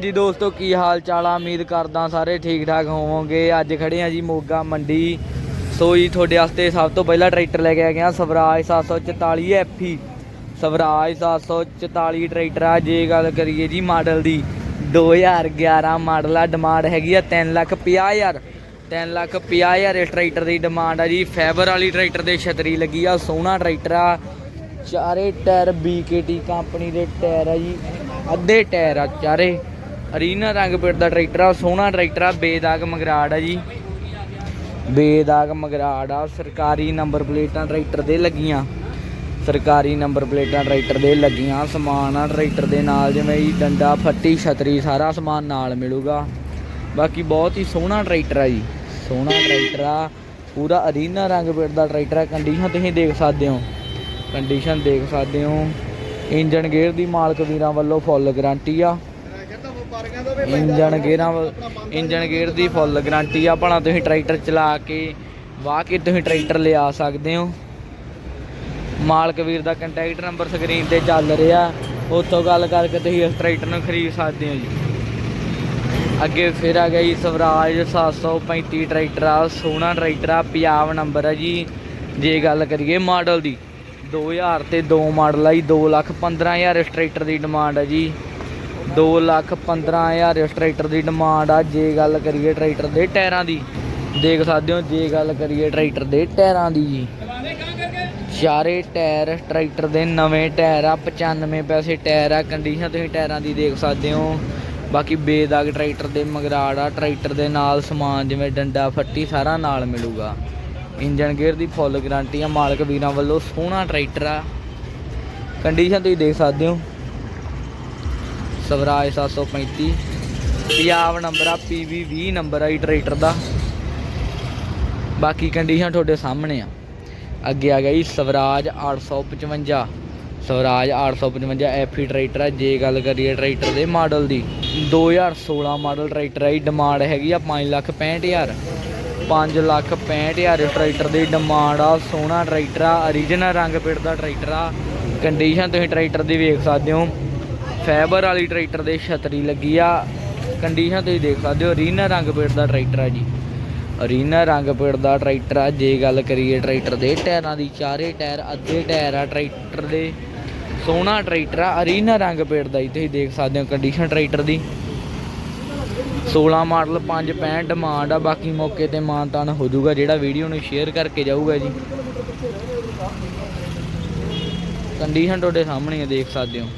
ਜੀ ਦੋਸਤੋ, ਕੀ ਹਾਲ ਚਾਲ ਆ? ਉਮੀਦ ਕਰਦਾ ਸਾਰੇ ਠੀਕ ਠਾਕ ਹੋਵੋਗੇ। ਅੱਜ ਖੜੇ ਆ ਜੀ ਮੋਗਾ ਮੰਡੀ। ਸੋ ਜੀ, ਤੁਹਾਡੇ ਵਾਸਤੇ ਸਭ ਤੋਂ ਪਹਿਲਾਂ ਟਰੈਕਟਰ ਲੈ ਕੇ ਆ ਗਿਆ ਸਵਰਾਜ 744 ਐਫਈ ਸਵਰਾਜ 744 ਟਰੈਕਟਰ ਆ। ਜੇ ਗੱਲ ਕਰੀਏ ਜੀ ਮਾਡਲ ਦੀ 2011 ਮਾਡਲ ਆ। ਡਿਮਾਂਡ ਹੈਗੀ ਆ 3 ਲੱਖ 50 ਹਜ਼ਾਰ। 3 ਲੱਖ 50 ਹਜ਼ਾਰ ਇਸ ਟਰੈਕਟਰ ਦੀ ਡਿਮਾਂਡ ਆ ਜੀ। ਫੈਬਰ ਵਾਲੀ ਟਰੈਕਟਰ ਦੇ ਛਤਰੀ ਲੱਗੀ ਆ, ਸੋਹਣਾ ਟਰੈਕਟਰ ਆ। ਚਾਰੇ ਟਾਇਰ BKT ਕੰਪਨੀ ਦੇ ਟਾਇਰ ਆ ਜੀ। ਅੱਧੇ ਟਾਇਰ ਆ ਚਾਰੇ। ਅਰੀਨਾ ਰੰਗ ਪੇਟ ਦਾ ਟਰੈਕਟਰ ਆ, ਸੋਹਣਾ ਟਰੈਕਟਰ ਆ, ਬੇਦਾਗ ਮਗਰਾੜ ਆ ਜੀ। ਬੇਦਾਗ ਮਗਰਾੜ ਆ, ਸਰਕਾਰੀ ਨੰਬਰ ਪਲੇਟਾਂ ਟਰੈਕਟਰ ਦੇ ਲੱਗੀਆਂ। ਸਰਕਾਰੀ ਨੰਬਰ ਪਲੇਟਾਂ ਟਰੈਕਟਰ ਦੇ ਲੱਗੀਆਂ, ਸਮਾਨ ਆ ਟਰੈਕਟਰ ਦੇ ਨਾਲ, ਜਿਵੇਂ ਜੀ ਡੰਡਾ, ਫੱਟੀ, ਛਤਰੀ, ਸਾਰਾ ਸਮਾਨ ਨਾਲ ਮਿਲੂਗਾ। ਬਾਕੀ ਬਹੁਤ ਹੀ ਸੋਹਣਾ ਟਰੈਕਟਰ ਆ ਜੀ। ਸੋਹਣਾ ਟਰੈਕਟਰ ਆ, ਪੂਰਾ ਅਰੀਨਾ ਰੰਗ ਪੇਟ ਦਾ ਟਰੈਕਟਰ ਆ ਕੰਡੀਸ਼ਨ ਤੁਸੀਂ ਦੇਖ ਸਕਦੇ ਹੋ। ਕੰਡੀਸ਼ਨ ਦੇਖ ਸਕਦੇ ਹੋ। ਇੰਜਨ ਗੇਅਰ ਦੀ ਮਾਲਕ ਵੀਰਾਂ ਵੱਲੋਂ ਫੁੱਲ ਗਾਰੰਟੀ ਆ। ਇੰਜਨ ਗੇਅਰਾਂ ਇੰਜਨ ਗੇਅਰ ਦੀ ਫੁੱਲ ਗਾਰੰਟੀ ਆ। ਭਲਾ ਤੁਸੀਂ ਟਰੈਕਟਰ ਚਲਾ ਕੇ ਵਾਹ ਕੇ ਤੁਸੀਂ ਟਰੈਕਟਰ ਲਿਆ ਸਕਦੇ ਹੋ। ਮਾਲਕ ਵੀਰ ਦਾ ਕੰਟੈਕਟ ਨੰਬਰ ਸਕਰੀਨ ਤੇ ਚੱਲ ਰਿਹਾ। ਉੱਥੋਂ ਗੱਲ ਕਰਕੇ ਤੁਸੀਂ ਇਸ ਟਰੈਕਟਰ ਨੂੰ ਖਰੀਦ ਸਕਦੇ ਹੋ ਜੀ। ਅੱਗੇ ਫਿਰ ਆ ਗਿਆ ਜੀ ਸਵਰਾਜ 735 ਟਰੈਕਟਰ ਆ ਸੋਹਣਾ ਟਰੈਕਟਰ ਆ ਪੰਜਾਬ ਨੰਬਰ ਆ ਜੀ। ਜੇ ਗੱਲ ਕਰੀਏ ਮਾਡਲ ਦੀ 2000 ਤੇ 2 ਮਾਡਲ ਆ ਜੀ 2 ਲੱਖ 15000 ਇਸ ਟਰੈਕਟਰ ਦੀ ਡਿਮਾਂਡ ਆ ਜੀ। 2 ਲੱਖ 15000 ਇਸ ਟਰੈਕਟਰ ਦੀ ਡਿਮਾਂਡ ਆ, ਜੇ ਗੱਲ ਕਰੀਏ ਟਰੈਕਟਰ ਦੇ ਟਾਇਰਾਂ ਦੀ। ਦੇਖ ਸਕਦੇ ਹੋ, ਜੇ ਗੱਲ ਕਰੀਏ ਟਰੈਕਟਰ ਦੇ ਟਾਇਰਾਂ ਦੀ ਜੀ। ਚਾਰੇ ਟਾਇਰ ਟਰੈਕਟਰ ਦੇ, ਨਵੇਂ ਟਾਇਰ ਆ 95 ਪੈਸੇ ਟਾਇਰ ਆ ਕੰਡੀਸ਼ਨ ਤੁਸੀਂ ਟਾਇਰਾਂ ਦੀ ਦੇਖ ਸਕਦੇ ਹੋ। ਬਾਕੀ ਬੇਦਾਗ ਟਰੈਕਟਰ ਦੇ ਮਗਰਾੜ ਆ, ਟਰੈਕਟਰ ਦੇ ਨਾਲ ਸਮਾਨ ਜਿਵੇਂ ਡੰਡਾ ਫੱਟੀ ਸਾਰਾ ਨਾਲ ਮਿਲੂਗਾ। ਇੰਜਨ ਗੇਅਰ ਦੀ ਫੁੱਲ ਗਾਰੰਟੀ ਆ, ਮਾਲਕ ਵੀਰਾਂ ਵੱਲੋਂ ਸੋਹਣਾ ਟਰੈਕਟਰ ਆ। ਕੰਡੀਸ਼ਨ ਤੁਸੀਂ ਦੇਖ ਸਕਦੇ ਹੋ। ਸਵਰਾਜ 735 ਪੰਜਾਬ ਨੰਬਰ ਆ PV 20 ਨੰਬਰ ਆ ਜੀ ਟਰੈਕਟਰ ਦਾ। ਬਾਕੀ ਕੰਡੀਸ਼ਨ ਤੁਹਾਡੇ ਸਾਹਮਣੇ ਆ। ਅੱਗੇ ਆ ਗਿਆ ਜੀ, ਸਵਰਾਜ 855 ਸਵਰਾਜ 855 ਐਫੀ ਟਰੈਕਟਰ ਆ, ਜੇ ਗੱਲ ਕਰੀਏ ਟਰੈਕਟਰ ਦੇ ਮਾਡਲ ਦੀ। 2016 ਮਾਡਲ ਟਰੈਕਟਰ ਆ ਜੀ ਡਿਮਾਂਡ ਹੈਗੀ ਆ 5 ਲੱਖ 65000 5 ਲੱਖ 65000 ਇਸ ਟਰੈਕਟਰ ਦੀ ਡਿਮਾਂਡ ਆ, ਸੋਹਣਾ ਟਰੈਕਟਰ ਆ origignal ਰੰਗ ਪੇਟ ਦਾ ਟਰੈਕਟਰ ਆ। ਕੰਡੀਸ਼ਨ ਤੁਸੀਂ ਟਰੈਕਟਰ ਦੀ ਵੇਖ ਸਕਦੇ ਹੋ। ਫਾਈਬਰ ਵਾਲੀ ਟਰੈਕਟਰ ਦੇ ਛਤਰੀ ਲੱਗੀ ਆ। ਕੰਡੀਸ਼ਨ ਤੁਸੀਂ ਦੇਖ ਸਕਦੇ ਹੋ ਰੀਨਾ ਰੰਗ ਪੇਟ ਦਾ ਟਰੈਕਟਰ ਆ ਜੀ। ਰੀਨਾ ਰੰਗ ਪੇਟ ਦਾ ਟਰੈਕਟਰ ਆ ਜੇ ਗੱਲ ਕਰੀਏ ਟਰੈਕਟਰ ਦੇ ਟਾਇਰਾਂ ਦੀ ਚਾਰੇ ਟਾਇਰ ਅੱਧੇ ਟਾਇਰ ਆ ਟਰੈਕਟਰ ਦੇ। ਸੋਹਣਾ ਟਰੈਕਟਰ ਆ ਅਰੀਨਾ ਰੰਗ ਪੇਟ ਦਾ ਜੀ ਤੁਸੀਂ ਦੇਖ ਸਕਦੇ ਹੋ ਕੰਡੀਸ਼ਨ ਟਰੈਕਟਰ ਦੀ। 16 ਮਾਡਲ 565 ਡਿਮਾਂਡ ਆ ਬਾਕੀ ਮੌਕੇ ਤੇ ਮਾਨਤਾਨ ਹੋ ਜਾਊਗਾ ਜਿਹੜਾ ਵੀਡੀਓ ਨੂੰ ਸ਼ੇਅਰ ਕਰਕੇ ਜਾਊਗਾ ਜੀ। ਕੰਡੀਸ਼ਨ ਤੁਹਾਡੇ ਸਾਹਮਣੇ ਆ, ਦੇਖ ਸਕਦੇ ਹੋ।